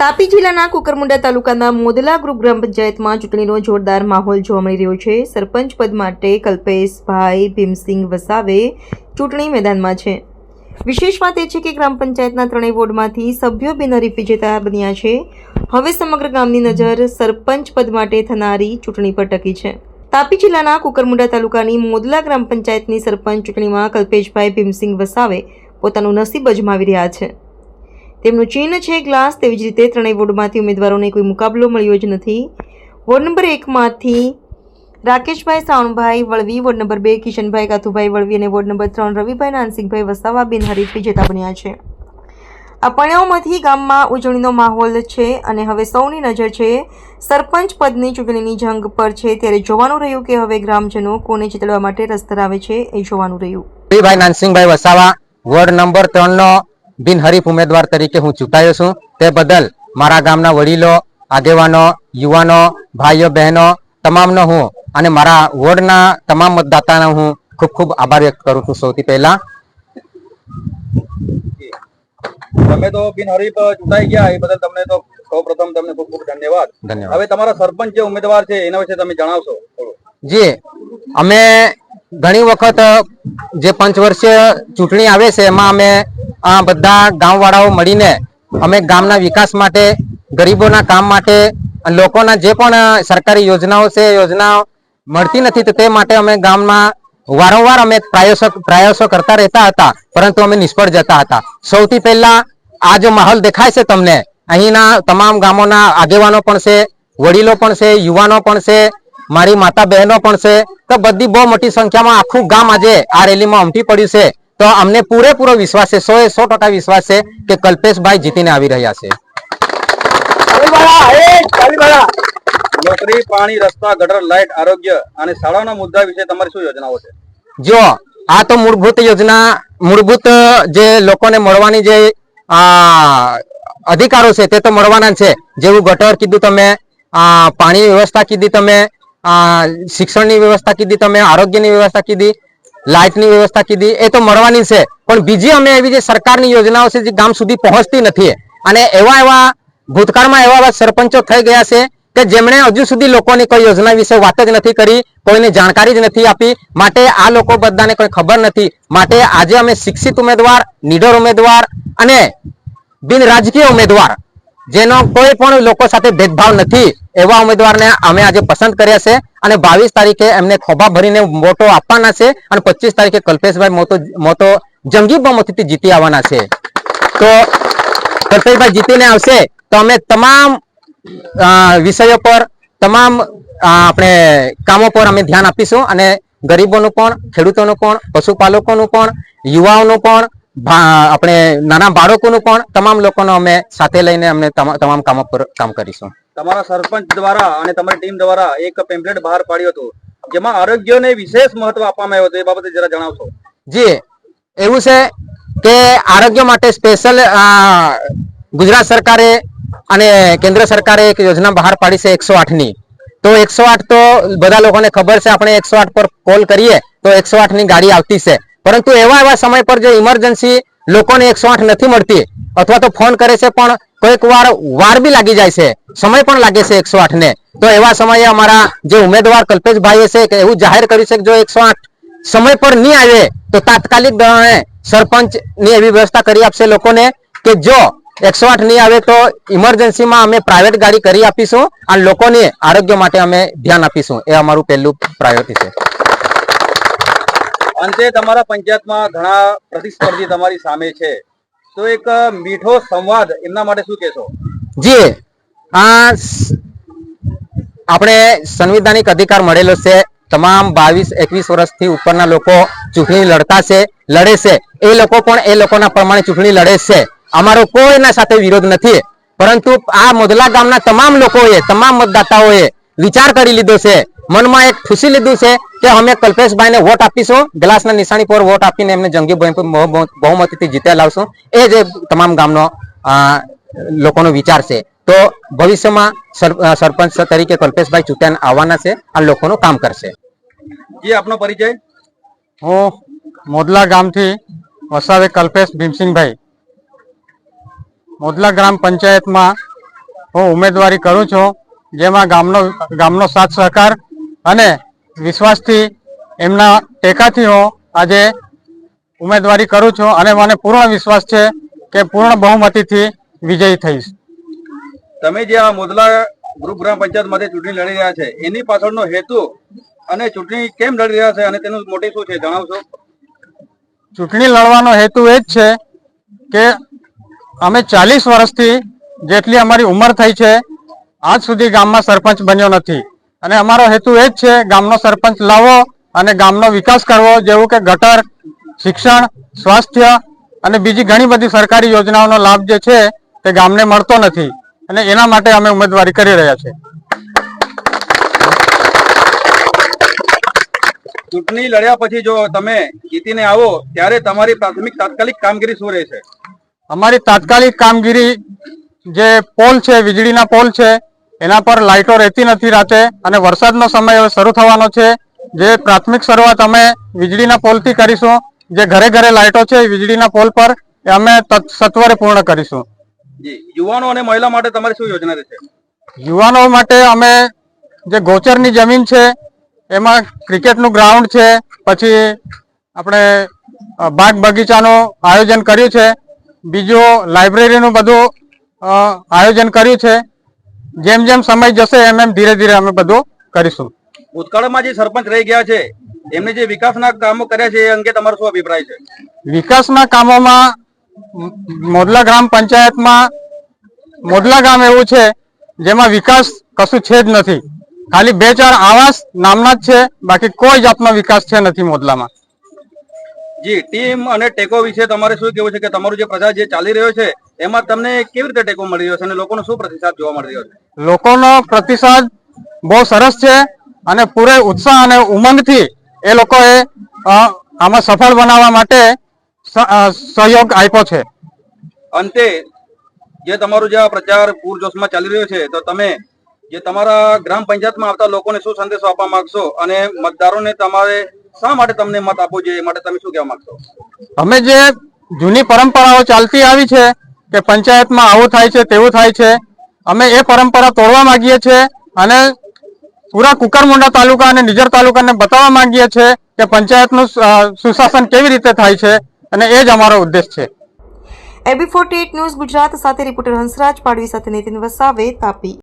તાપી જિલ્લાના કુકરમુંડા તાલુકાના મોદલા ગ્રુપ ગ્રામ પંચાયતમાં ચૂંટણીનો જોરદાર માહોલ જોવા મળી રહ્યો છે. સરપંચ પદ માટે કલ્પેશભાઈ ભીમસિંગ વસાવે ચૂંટણી મેદાનમાં છે. વિશેષ વાત એ છે કે ગ્રામ પંચાયતના ત્રણેય વોર્ડમાંથી સભ્યો બિનહરીફ વિજેતા બન્યા છે. હવે સમગ્ર ગામની નજર સરપંચ પદ માટે થનારી ચૂંટણી પર ટકી છે. તાપી જિલ્લાના કુકરમુંડા તાલુકાની મોદલા ગ્રામ પંચાયતની સરપંચ ચૂંટણીમાં કલ્પેશભાઈ ભીમસિંગ વસાવે પોતાનું નસીબ અજમાવી રહ્યા છે. તેમનું ચિહ્ન છે ગ્લાસ, તેવી જ રીતે ત્રણેય વોર્ડમાંથી ઉમેદવારોને કોઈ મુકાબલો મળ્યો જ નથી. વોર્ડ નંબર એકમાંથી રાકેશભાઈ સાવણભાઈ વળવી, વોર્ડ નંબર બે કિશનભાઈ કાથુભાઈ વળવી અને વોર્ડ નંબર ત્રણ રવિભાઈ નાનસિંહભાઈ વસાવા બિનહરીફ વિજેતા બન્યા છે. આ ગામમાં ઉજવણીનો માહોલ છે અને હવે સૌની નજર છે સરપંચ પદની ચૂંટણીની જંગ પર છે. ત્યારે જોવાનું રહ્યું કે હવે ગ્રામજનો કોને જીતડવા માટે રસ ધરાવે છે એ જોવાનું રહ્યું. રવિભાઈ નાનસિંહભાઈ વસાવા, વોર્ડ નંબર ત્રણ નો બિનહરીફ ઉમેદવાર તરીકે હું ચૂંટાયો છું. તે બદલ મારા ગામના વડીલો આગેવાનો યુવાનો ભાઈઓ બહેનો તમામનો હું અને મારા વોર્ડના તમામ મતદાતાનો હું ખૂબ ખૂબ આભાર વ્યક્ત કરું છું સૌથી પહેલા. તમે તો બિનહરીફ ચૂંટાઈ ગયા એ બદલ તમને તો સૌ પ્રથમ તમને ખૂબ ખૂબ ધન્યવાદ. ધન્યવાદ. હવે તમારા સરપંચ જે ઉમેદવાર છે એના વિશે તમે જણાવશો. જી અમે ઘણી વખત જે પંચવર્ષીય ચૂંટણી આવે છે એમાં અમે આ બધા ગામવાળાઓ મળીને અમે ગામના વિકાસ માટે, ગરીબોના કામ માટે, લોકોના જે પણ સરકારી યોજનાઓ છે યોજનાઓ મળતી નથી તો તે માટે અમે ગામમાં વારંવાર અમે પ્રયાસો પ્રયાસો કરતા રહેતા હતા, પરંતુ અમે નિષ્ફળ જતા હતા. સૌથી પહેલા આ જો માહોલ દેખાય છે તમને, અહીંના તમામ ગામોના આગેવાનો પણ છે, વડીલો પણ છે, યુવાનો પણ છે, મારી માતા બહેનો પણ છે, તો બધી બહુ મોટી સંખ્યામાં આખું ગામ આજે આ રેલીમાં ઉમટી પડ્યું છે. તો અમને પૂરેપૂરો વિશ્વાસ છે સો એ સો ટકા વિશ્વાસ છે કે કલ્પેશભાઈ જીતીને આવી રહ્યા છે. નોકરી પાણી રસ્તા ગટર લાઇટ આરોગ્ય અને શાળાના મુદ્દા વિશે તમારી શું યોજનાઓ છે? જો આ તો મૂળભૂત યોજના મૂળભૂત જે લોકોને મળવાની જે અધિકારો છે તે તો મળવાના છે. જેવું ગટર કીધું તમે પાણીની વ્યવસ્થા કીધી તમે શિક્ષણની વ્યવસ્થા કીધી તમે આરોગ્યની વ્યવસ્થા કીધી લાઇટની વ્યવસ્થા કીધી, એ તો મળવાની છે. પણ બીજી અમે એવી જે સરકારની યોજનાઓ છે જે ગામ સુધી પહોંચતી નથી. અને એવા એવા ભૂતકાળમાં એવા એવા સરપંચો થઈ ગયા છે કે જેમણે હજુ સુધી લોકોની કોઈ યોજના વિશે વાત જ નથી કરી, કોઈને જાણકારી જ નથી આપી. માટે આ લોકો બધાને કોઈ ખબર નથી. માટે આજે અમે શિક્ષિત ઉમેદવાર, નીડર ઉમેદવાર અને બિન રાજકીય ઉમેદવાર જેનો કોઈ પણ લોકો સાથે ભેદભાવ નથી, એવા ઉમેદવારને અમે આજે પસંદ કર્યા છે અને બાવીસ તારીખે એમને ખોભા ભરીને મોટો આપવાના છે અને પચીસ તારીખે કલ્પેશભાઈ મોટો મોટો જંગી બમોથી જીતી આવવાના છે. તો કલ્પેશભાઈ જીતીને આવશે તો અમે તમામ વિષયો પર તમામ આપણે કામો પર અમે ધ્યાન આપીશું અને ગરીબોનું પણ, ખેડૂતોનું પણ, પશુપાલકોનું પણ, યુવાઓનું પણ આપણે નાના બાળકોનું પણ તમામ લોકોનો અમે સાથે લઈને અમને તમા- તમામ કામો પર કામ કરીશું. તમારા સરપંચ દ્વારા અને તમારી ટીમ દ્વારા એક પેમ્પલેટ બહાર પાડ્યું હતું. જેમાં આરોગ્યને વિશેષ મહત્વ આપવામાં આવ્યું હતું એ બાબતે જરા જણાવશો? જી એવું છે કે આરોગ્ય માટે સ્પેશિયલ ગુજરાત સરકારે અને કેન્દ્ર સરકારે એક યોજના બહાર પાડી છે એકસો ની તો એકસો આઠ તો બધા લોકોને ખબર છે આપણે એકસો આઠ પર કોલ કરીએ તો એકસો આઠની ગાડી આવતી છે. પરંતુ એવા એવા સમય પર જો ઇમરજન્સી લોકોને એકસો આઠ નથી મળતી, અથવા તો ફોન કરે છે પણ કોઈક વાર વાર બી લાગી જાય છે, સમય પણ લાગે છે એકસો ને તો એવા સમયે અમારા જે ઉમેદવાર કલ્પેશભાઈએ છે કે એવું જાહેર કર્યું છે કે જો એકસો સમય પર નહીં આવે, તો તાત્કાલિક ધોરણે સરપંચની એવી વ્યવસ્થા કરી આપશે લોકોને કે જો એકસો આઠ નહીં આવે તો ઇમરજન્સીમાં અમે પ્રાઇવેટ ગાડી કરી આપીશું અને લોકોને આરોગ્ય માટે અમે ધ્યાન આપીશું. એ અમારું પહેલું પ્રાયોરિટી છે. અંતે તમારા પંચાયતમાં ઘણા પ્રતિસ્પર્ધી તમારી સામે છે. તો એક મીઠો સંવાદ એમના માટે શું કહેશો? જી, આ આપણે સંવિધાનિક અધિકાર મળેલો છે. તમામ બાવીસ, એકવીસ વર્ષથી ઉપરના લોકો ચૂંટણી લડતા છે, લડે છે. એ લોકો પણ એ લોકોના પ્રમાણે ચૂંટણી લડે છે. અમારો કોઈના સાથે વિરોધ નથી. પરંતુ આ મોદલા ગામના તમામ લોકોએ, તમામ મતદાતાઓએ વિચાર કરી લીધો છે. મનમાં એક ખુશી લીધું છે કે અમે કલ્પેશભાઈને વોટ આપીશું. ગ્લાસના નિશાની પર વોટ આપીને એમને જંગી બહુ- બહુ- બહુમતીથી જીત્યા લાવશું. એ જ તમામ ગામનો લોકોનો વિચાર છે. તો ભવિષ્યમાં સરપંચ તરીકે કલ્પેશભાઈ ચૂંટાઈને આવવાના છે આ લોકોનું કામ કરશે. જી આપનો પરિચય? હું મોદલા ગામથી વસાવે કલ્પેશ ભીમસિંહભાઈ. મોદલા ગ્રામ પંચાયતમાં હું ઉમેદવારી કરું છું જેમાં ગામનો ગામનો સાથ સહકાર અને વિશ્વાસથી એમના ટેકાથી હું આજે ઉમેદવારી કરું છું અને મને પૂર્ણ વિશ્વાસ છે કે પૂર્ણ બહુમતીથી વિજયી થઈશ. તમે જે આ મોદલા ગ્રુપ ગ્રામ પંચાયતમાંથી ચૂંટણી લડી રહ્યા છે એની પાછળનો હેતુ અને ચૂંટણી કેમ લડી રહ્યા છે અને તેનું મોટી શું છે જણાવશો? ચૂંટણી લડવાનો હેતુ એ જ છે કે અમે ચાલીસ વર્ષથી જેટલી અમારી ઉંમર થઈ છે આજ સુધી ગામમાં સરપંચ બન્યો નથી. અને અમારો હેતુ એ જ છે ગામનો સરપંચ લાવવો અને ગામનો વિકાસ કરવો જેવું કે ગટર શિક્ષણ સ્વાસ્થ્ય અને બીજી ઘણી બધી સરકારી યોજનાઓનો લાભ જે છે તે ગામને મળતો નથી. અને એના માટે અમે ઉમેદવારી કરી રહ્યા છીએ. ચૂંટણી લડ્યા પછી જો તમે જીતીને આવો ત્યારે તમારી પ્રાથમિક તાત્કાલિક કામગીરી શું રહેશે? અમારી તાત્કાલિક કામગીરી જે પોલ છે વીજળીના પોલ છે એના પર લાઇટો રહેતી નથી રાતે અને વરસાદનો સમય હવે શરૂ થવાનો છે. જે પ્રાથમિક શરૂઆત અમે વીજળીના પોલથી કરીશું. જે ઘરે ઘરે લાઇટો છે વીજળીના પોલ પર એ અમે સત્વરે પૂર્ણ કરીશું. યુવાનો અને મહિલા માટે તમારી શું યોજના રહેશે? યુવાનો માટે અમે જે ગોચરની જમીન છે એમાં ક્રિકેટનું ગ્રાઉન્ડ છે પછી આપણે બાગ બગીચાનું આયોજન કર્યું છે. બીજું લાઇબ્રેરીનું બધું આયોજન કર્યું છે. જેમ જેમ સમય જશે એમ એમ ધીરે ધીરે અમે બધું કરીશું. ભૂતકાળમાં જે સરપંચ રહી ગયા છે એમને જે વિકાસના કામો કર્યા છે એ અંગે તમારો શું અભિપ્રાય છે? વિકાસના કામોમાં મોદલા ગ્રામ પંચાયતમાં મોદલા ગામ એવું છે જેમાં વિકાસ કશું છે જ નથી. ખાલી બે ચાર આવાસ નામના જ છે બાકી કોઈ જાતનો વિકાસ છે નથી મોદલામાં. જી ટીમ અને ટેકો વિશે તમારે શું કેવું છે કે તમારું જે પ્રચાર જે ચાલી રહ્યો છે એમાં તમને કેવી રીતે ટેકો મળી રહ્યો છે અને લોકોનો શું પ્રતિસાદ જોવા મળી રહ્યો છે? લોકોનો પ્રતિસાદ બહુ સરસ છે અને પૂરે ઉત્સાહ અને ઉમંગથી એ લોકોએ આમાં સફળ બનાવવા માટે સહયોગ આપ્યો છે. અંતે જે તમારું જે આ પ્રચાર પૂરજોશમાં ચાલી રહ્યો છે તો તમે જે તમારા ગ્રામ પંચાયતમાં આવતા લોકોને શું સંદેશો આપવા માંગશો અને મતદારોને તમારે શા માટે તમને મત આપવો જોઈએ એ માટે તમે શું કહેવા માંગશો? અમે જે જૂની પરંપરાઓ ચાલતી આવી છે કે પંચાયતમાં આવું થાય છે, તેવું થાય છે. અમે એ પરંપરા તોડવા માંગીએ છીએ અને પૂરા કુકરમુંડા તાલુકા અને નિજર તાલુકાને બતાવવા માંગીએ છીએ કે પંચાયતનું સુશાસન કેવી રીતે થાય છે અને એ જ અમારો ઉદ્દેશ છે. એબી ફોર્ટી ન્યૂઝ ગુજરાત સાથે રિપોર્ટર હંસરાજ પાડવી સાથે નીતિન વસાવે તાપી.